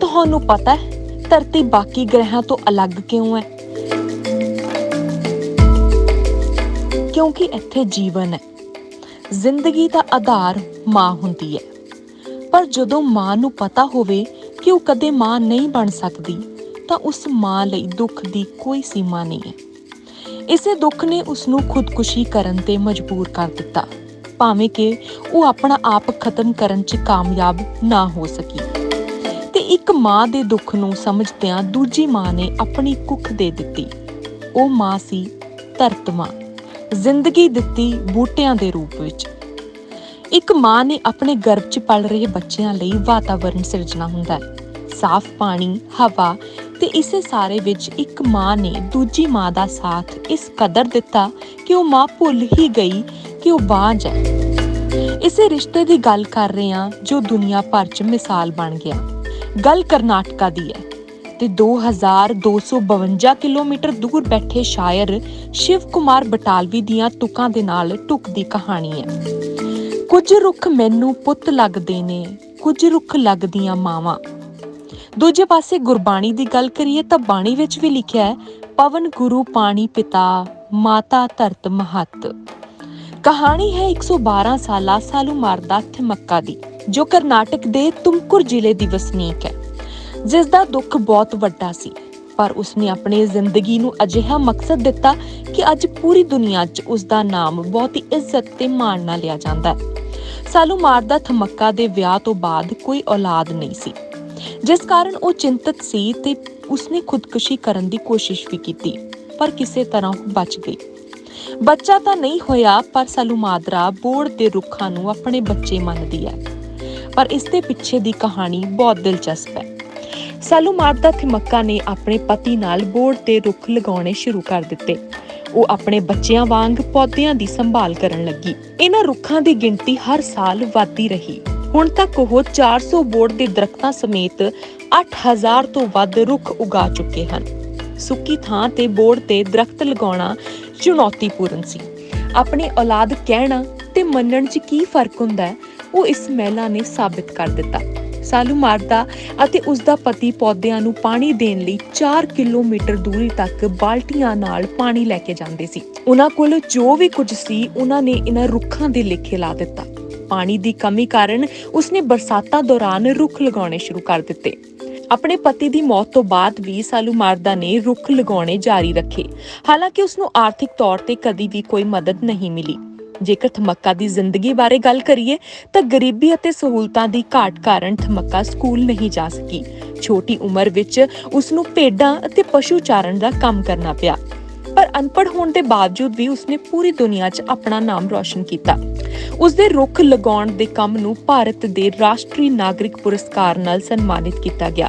ਤੁਹਾਨੂੰ ਪਤਾ ਹੈ ਧਰਤੀ ਬਾਕੀ ਗ੍ਰਹਿਆਂ ਤੋਂ ਅਲੱਗ ਕਿਉਂ ਹੈ? ਕਿਉਂਕਿ ਇੱਥੇ ਜੀਵਨ ਹੈ। ਜ਼ਿੰਦਗੀ ਦਾ ਆਧਾਰ ਮਾਂ ਹੁੰਦੀ ਹੈ। ਪਰ ਜਦੋਂ ਮਾਂ ਨੂੰ ਪਤਾ ਹੋਵੇ ਕਿ ਉਹ ਕਦੇ ਮਾਂ ਨਹੀਂ ਬਣ ਸਕਦੀ, ਤਾਂ ਉਸ ਮਾਂ ਲਈ ਦੁੱਖ ਦੀ ਕੋਈ ਸੀਮਾ ਨਹੀਂ ਹੈ। ਇਸੇ ਦੁੱਖ ਨੇ ਉਸ ਨੂੰ ਖੁਦਕੁਸ਼ੀ ਕਰਨ ਤੇ ਮਜਬੂਰ ਕਰ ਦਿੱਤਾ, ਭਾਵੇਂ ਕਿ ਉਹ ਆਪਣਾ ਆਪ ਖਤਮ ਕਰਨ 'ਚ ਕਾਮਯਾਬ ਨਾ ਹੋ ਸਕੀ। ਇੱਕ ਮਾਂ ਦੇ ਦੁੱਖ ਨੂੰ ਸਮਝਦਿਆਂ ਦੂਜੀ ਮਾਂ ਨੇ ਆਪਣੀ ਕੁੱਖ ਦੇ ਦਿੱਤੀ। ਉਹ ਮਾਂ ਸੀ ਧਰਤ ਮਾਂ। ਜ਼ਿੰਦਗੀ ਦਿੱਤੀ ਬੂਟਿਆਂ ਦੇ ਰੂਪ ਵਿੱਚ। ਇੱਕ ਮਾਂ ਨੇ ਆਪਣੇ ਗਰਭ 'ਚ ਪਲ ਰਹੇ ਬੱਚਿਆਂ ਲਈ ਵਾਤਾਵਰਣ ਸਿਰਜਣਾ ਹੁੰਦਾ ਹੈ। ਸਾਫ਼ ਪਾਣੀ, ਹਵਾ ਤੇ ਇਸੇ ਸਾਰੇ ਵਿੱਚ ਇੱਕ ਮਾਂ ਨੇ ਦੂਜੀ ਮਾਂ ਦਾ ਸਾਥ ਇਸ ਕਦਰ ਦਿੱਤਾ ਕਿ ਉਹ ਮਾਂ ਭੁੱਲ ਹੀ ਗਈ ਕਿ ਉਹ ਬਾਂਝ ਹੈ। ਇਸੇ ਰਿਸ਼ਤੇ ਦੀ ਗੱਲ ਕਰ ਰਹੇ ਹਾਂ ਜੋ ਦੁਨੀਆ ਭਰ 'ਚ ਮਿਸਾਲ ਬਣ ਗਿਆ। ਗੱਲ ਕਰਨਾਟਕਾ ਦੀ ਹੈ। ਤੇ 2252 ਕਿਲੋਮੀਟਰ ਦੂਰ ਬੈਠੇ ਸ਼ਾਇਰ ਸ਼ਿਵ ਕੁਮਾਰ ਬਟਾਲਵੀ ਦੀਆਂ ਤੁਕਾਂ ਦੇ ਨਾਲ ਟੁਕਦੀ ਕਹਾਣੀ ਹੈ। ਕੁਝ ਰੁੱਖ ਮੈਨੂੰ ਪੁੱਤ ਲੱਗਦੇ ਨੇ, ਕੁਝ ਰੁੱਖ ਲੱਗਦੀਆਂ ਮਾਵਾਂ। ਦੂਜੇ ਪਾਸੇ ਗੁਰਬਾਣੀ ਦੀ ਗੱਲ ਕਰੀਏ ਤਾਂ ਬਾਣੀ ਵਿੱਚ ਵੀ ਲਿਖਿਆ ਹੈ, ਪਵਨ ਗੁਰੂ ਪਾਣੀ ਪਿਤਾ, ਮਾਤਾ ਧਰਤ ਮਹਤ। ਕਹਾਣੀ ਹੈ 112 ਸਾਲਾ ਸਾਲੂ ਮਾਰਦਾ ਥਿਮੱਕਾ ਦੀ। ਜੋ ਕਰਨਾਟਕ ਦੇ ਤੁਮਕੁਰ ਜ਼ਿਲ੍ਹੇ ਦੀ ਵਸਨੀਕ ਹੈ। ਜਿਸ ਦਾ ਦੁੱਖ ਬਹੁਤ ਵੱਡਾ ਸੀ, ਪਰ ਉਸਨੇ ਆਪਣੀ ਜ਼ਿੰਦਗੀ ਨੂੰ ਅਜਿਹਾ ਮਕਸਦ ਦਿੱਤਾ ਕਿ ਅੱਜ ਪੂਰੀ ਦੁਨੀਆ 'ਚ ਉਸ ਦਾ ਨਾਮ ਬਹੁਤ ਹੀ ਇੱਜ਼ਤ ਤੇ ਮਾਣ ਨਾਲ ਲਿਆ ਜਾਂਦਾ ਹੈ। ਸਾਲੂ ਮਾਰਦਾ ਥਮੱਕਾ ਦੇ ਵਿਆਹ ਤੋਂ ਬਾਅਦ ਕੋਈ ਔਲਾਦ ਨਹੀਂ ਸੀ। ਜਿਸ ਕਾਰਨ ਉਹ ਚਿੰਤਤ ਸੀ ਤੇ ਉਸਨੇ ਖੁਦਕੁਸ਼ੀ ਕਰਨ ਦੀ ਕੋਸ਼ਿਸ਼ ਵੀ ਕੀਤੀ, ਪਰ ਕਿਸੇ ਤਰ੍ਹਾਂ ਉਹ ਬਚ ਗਈ। ਬੱਚਾ ਤਾਂ ਨਹੀਂ ਹੋਇਆ, ਪਰ ਸਾਲੂ ਮਾਦਰਾ ਬੋੜ ਦੇ ਰੁੱਖਾਂ ਨੂੰ ਆਪਣੇ ਬੱਚੇ ਮੰਨਦੀ ਹੈ। ਪਰ ਇਸ ਦੇ ਪਿੱਛੇ ਦੀ ਕਹਾਣੀ ਬਹੁਤ ਦਿਲਚਸਪ ਹੈ। ਸਾਲੂ ਮਾਰਦਾ ਥਿਮੱਕਾ ਨੇ ਆਪਣੇ ਪਤੀ ਨਾਲ ਬੋੜ ਤੇ ਰੁੱਖ ਲਗਾਉਣੇ ਸ਼ੁਰੂ ਕਰ ਦਿੱਤੇ। ਉਹ ਆਪਣੇ ਬੱਚਿਆਂ ਵਾਂਗ ਪੌਦਿਆਂ ਦੀ ਸੰਭਾਲ ਕਰਨ ਲੱਗੀ। ਇਹਨਾਂ ਰੁੱਖਾਂ ਦੀ ਗਿਣਤੀ ਹਰ ਸਾਲ ਵਧਦੀ ਰਹੀ। ਹੁਣ ਤੱਕ ਉਹ 400 ਬੋੜ ਦੇ ਦਰਖਤਾਂ ਸਮੇਤ 8000 ਤੋਂ ਵੱਧ ਰੁੱਖ ਉਗਾ ਚੁੱਕੇ ਹਨ। ਸੁੱਕੀ ਥਾਂ ਤੇ ਬੋਰਡ ਤੇ ਦਰਖਤ ਲਗਾਉਣਾ ਚੁਣੌਤੀਪੂਰਨ ਸੀ। ਆਪਣੇ ਔਲਾਦ ਕਹਿਣਾ ਤੇ ਮੰਨਣ 'ਚ ਕੀ ਫ਼ਰਕ ਹੁੰਦਾ ਹੈ? ਉਹ ਇਸ ਮਹਿਲਾ ਨੇ ਸਾਬਿਤ ਕਰ ਦਿੱਤਾ। ਸਾਲੂ ਮਾਰਦਾ ਅਤੇ ਉਸ ਦਾ ਪਤੀ ਪੌਦਿਆਂ ਨੂੰ ਪਾਣੀ ਦੇਣ ਲਈ 4 ਕਿਲੋਮੀਟਰ ਦੂਰੀ ਤੱਕ ਬਾਲਟੀਆਂ ਨਾਲ ਪਾਣੀ ਲੈ ਕੇ ਜਾਂਦੇ ਸੀ। ਉਹਨਾਂ ਕੋਲ ਜੋ ਵੀ ਕੁਝ ਸੀ, ਉਹਨਾਂ ਨੇ ਇਹਨਾਂ ਰੁੱਖਾਂ ਦੇ ਲੇਖੇ ਲਾ ਦਿੱਤਾ। ਪਾਣੀ ਦੀ ਕਮੀ ਕਾਰਨ ਉਸਨੇ ਬਰਸਾਤਾਂ ਦੌਰਾਨ ਰੁੱਖ ਲਗਾਉਣੇ ਸ਼ੁਰੂ ਕਰ ਦਿੱਤੇ। ਆਪਣੇ ਪਤੀ ਦੀ ਮੌਤ ਤੋਂ ਬਾਅਦ ਵੀ ਸਾਲੂ ਮਾਰਦਾ ਨੇ ਰੁੱਖ ਲਗਾਉਣੇ ਜਾਰੀ ਰੱਖੇ। ਹਾਲਾਂਕਿ ਉਸ ਨੂੰ ਆਰਥਿਕ ਤੌਰ ਤੇ ਕਦੀ ਵੀ ਕੋਈ ਮਦਦ ਨਹੀਂ ਮਿਲੀ। ਜੇਕਰ ਥਮੱਕਾ ਦੀ ਜ਼ਿੰਦਗੀ ਬਾਰੇ ਗੱਲ ਕਰੀਏ, ਤਾਂ ਗਰੀਬੀ ਅਤੇ ਸਹੂਲਤਾਂ ਦੀ ਘਾਟ ਕਾਰਨ ਥਮੱਕਾ ਸਕੂਲ ਨਹੀਂ ਜਾ ਸਕੀ। ਛੋਟੀ ਉਮਰ ਵਿੱਚ ਉਸ ਨੂੰ ਭੇਡਾਂ ਅਤੇ ਪਸ਼ੂ ਚਾਰਨ ਦਾ ਕੰਮ ਕਰਨਾ ਪਿਆ। ਪਰ ਅਨਪੜ੍ਹ ਹੋਣ ਦੇ ਬਾਵਜੂਦ ਵੀ ਉਸਨੇ ਪੂਰੀ ਦੁਨੀਆ 'ਚ ਆਪਣਾ ਨਾਮ ਰੌਸ਼ਨ ਕੀਤਾ। ਉਸ ਦੇ ਰੁੱਖ ਲਗਾਉਣ ਦੇ ਕੰਮ ਨੂੰ ਭਾਰਤ ਦੇ ਰਾਸ਼ਟਰੀ ਨਾਗਰਿਕ ਪੁਰਸਕਾਰ ਨਾਲ ਸਨਮਾਨਿਤ ਕੀਤਾ ਗਿਆ।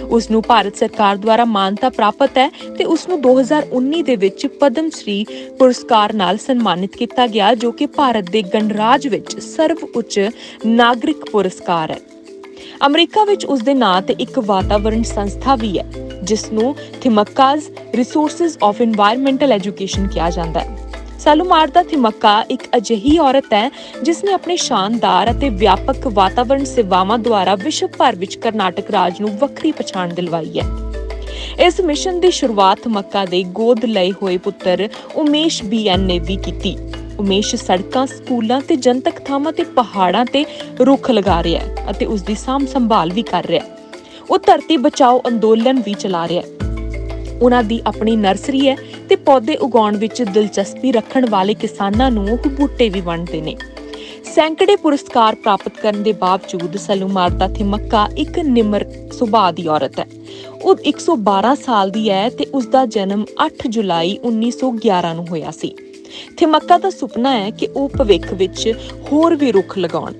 ਉਸ ਨੂੰ ਭਾਰਤ ਸਰਕਾਰ ਦੁਆਰਾ ਮਾਨਤਾ ਪ੍ਰਾਪਤ ਹੈ ਤੇ ਉਸ ਨੂੰ 2019 ਦੇ ਵਿੱਚ ਪਦਮ ਸ੍ਰੀ ਪੁਰਸਕਾਰ ਨਾਲ ਸਨਮਾਨਿਤ ਕੀਤਾ ਗਿਆ, ਜੋ ਕਿ ਭਾਰਤ ਦੇ ਗਣਰਾਜ ਵਿੱਚ ਸਰਵ ਉੱਚ ਨਾਗਰਿਕ ਪੁਰਸਕਾਰ ਹੈ। ਅਮਰੀਕਾ ਵਿੱਚ ਉਸ ਦੇ ਨਾਂ ਤੇ ਇੱਕ ਵਾਤਾਵਰਣ ਸੰਸਥਾ ਵੀ ਹੈ ਜਿਸ ਨੂੰ ਥਿਮੱਕਾਜ਼, ਰਿਸੋਰਸਸ ਆਫ এনवायरमेंटल ਐਜੂਕੇਸ਼ਨ ਕਿਹਾ ਜਾਂਦਾ ਹੈ। ਸਾਲੂ ਮਾਰਦਾ ਥਿਮੱਕਾ ਇੱਕ ਅਜਿਹੀ ਔਰਤ ਹੈ, ਜਿਸ ਨੇ ਆਪਣੇ ਸ਼ਾਨਦਾਰ ਅਤੇ ਵਿਆਪਕ ਵਾਤਾਵਰਣ ਸੇਵਾਵਾਂ ਦੁਆਰਾ ਵਿਸ਼ਵ ਭਰ ਵਿੱਚ ਕਰਨਾਟਕ ਰਾਜ ਨੂੰ ਵੱਖਰੀ ਪਛਾਣ ਦਿਲਵਾਈ ਹੈ। ਇਸ ਮਿਸ਼ਨ ਦੀ ਸ਼ੁਰੂਆਤ ਮੱਕਾ ਦੇ ਗੋਦ ਲਏ ਹੋਏ ਪੁੱਤਰ ਉਮੇਸ਼ ਬੀਐਨ ਨੇ ਵੀ ਕੀਤੀ। ਉਮੇਸ਼ ਸੜਕਾਂ, ਸਕੂਲਾਂ ਤੇ ਜਨਤਕ ਥਾਵਾਂ ਤੇ ਪਹਾੜਾਂ ਤੇ ਰੁੱਖ ਲਗਾ ਰਿਹਾ ਹੈ ਅਤੇ ਉਸ ਦੀ ਸਾਂਭ ਸੰਭਾਲ ਵੀ ਕਰ ਰਿਹਾ ਹੈ। ਉਹ ਧਰਤੀ ਬਚਾਓ ਅੰਦੋਲਨ ਵੀ ਚਲਾ ਰਿਹਾ ਹੈ। ਉਹਨਾਂ ਦੀ ਆਪਣੀ ਨਰਸਰੀ ਹੈ ਤੇ ਪੌਦੇ ਉਗਾਉਣ ਵਿੱਚ ਦਿਲਚਸਪੀ ਰੱਖਣ ਵਾਲੇ ਕਿਸਾਨਾਂ ਨੂੰ ਉਹ ਬੂਟੇ ਵੀ ਵੰਡਦੇ ਨੇ। ਸੈਂਕੜੇ ਪੁਰਸਕਾਰ ਪ੍ਰਾਪਤ ਕਰਨ ਦੇ ਬਾਵਜੂਦ ਸਲੂਮਾਰ ਥਿਮੱਕਾ ਇੱਕ ਨਿਮਰ ਸੁਭਾਅ ਦੀ ਔਰਤ ਹੈ। ਉਹ 112 ਸਾਲ ਦੀ ਹੈ ਤੇ ਉਸ ਦਾ ਜਨਮ 8 ਜੁਲਾਈ 1911 ਨੂੰ ਹੋਇਆ ਸੀ। ਥਿਮੱਕਾ ਦਾ ਸੁਪਨਾ ਹੈ ਕਿ ਉਹ ਭਵਿੱਖ ਵਿੱਚ ਹੋਰ ਵੀ ਰੁੱਖ ਲਗਾਉਣ।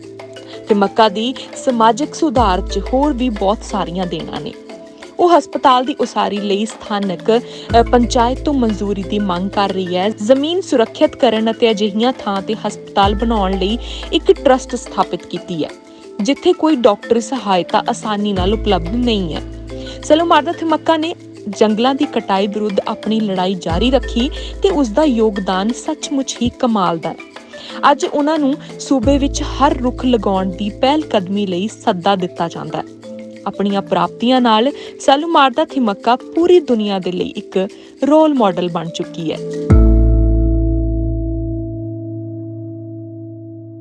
ਥਿਮੱਕਾ ਦੀ ਸਮਾਜਿਕ ਸੁਧਾਰ 'ਚ ਹੋਰ ਵੀ ਬਹੁਤ ਸਾਰੀਆਂ ਦੇਣਾ ਨੇ। ਉਹ ਹਸਪਤਾਲ ਦੀ ਉਸਾਰੀ ਲਈ ਸਥਾਨਕ ਪੰਚਾਇਤ ਤੋਂ ਮਨਜ਼ੂਰੀ ਦੀ ਮੰਗ ਕਰ ਰਹੀ ਹੈ। ਜ਼ਮੀਨ ਸੁਰੱਖਿਅਤ ਕਰਨ ਅਤੇ ਅਜਿਹੀਆਂ ਥਾਂ ਤੇ ਹਸਪਤਾਲ ਬਣਾਉਣ ਲਈ ਇੱਕ ਟਰਸਟ ਸਥਾਪਿਤ ਕੀਤੀ ਹੈ, ਜਿੱਥੇ ਕੋਈ ਡਾਕਟਰੀ ਸਹਾਇਤਾ ਆਸਾਨੀ ਨਾਲ ਉਪਲਬਧ ਨਹੀਂ ਹੈ। ਸਲੋਮਾਰਦਾ ਥਮੱਕਾ ਨੇ ਜੰਗਲਾਂ ਦੀ ਕਟਾਈ ਵਿਰੁੱਧ ਆਪਣੀ ਲੜਾਈ ਜਾਰੀ ਰੱਖੀ ਤੇ ਉਸ ਦਾ ਯੋਗਦਾਨ ਸੱਚਮੁੱਚ ਹੀ ਕਮਾਲ ਦਾ ਹੈ। ਅੱਜ ਉਹਨਾਂ ਨੂੰ ਸੂਬੇ ਵਿੱਚ ਹਰ ਰੁੱਖ ਲਗਾਉਣ ਦੀ ਪਹਿਲ ਕਦਮੀ ਲਈ ਸੱਦਾ ਦਿੱਤਾ ਜਾਂਦਾ ਹੈ। ਆਪਣੀਆਂ ਪ੍ਰਾਪਤੀਆਂ ਨਾਲ ਸਲਮਾਰ ਦਾ ਥਿਮੱਕਾ ਪੂਰੀ ਦੁਨੀਆ ਦੇ ਲਈ ਇੱਕ ਰੋਲ ਮਾਡਲ ਬਣ ਚੁੱਕੀ ਹੈ।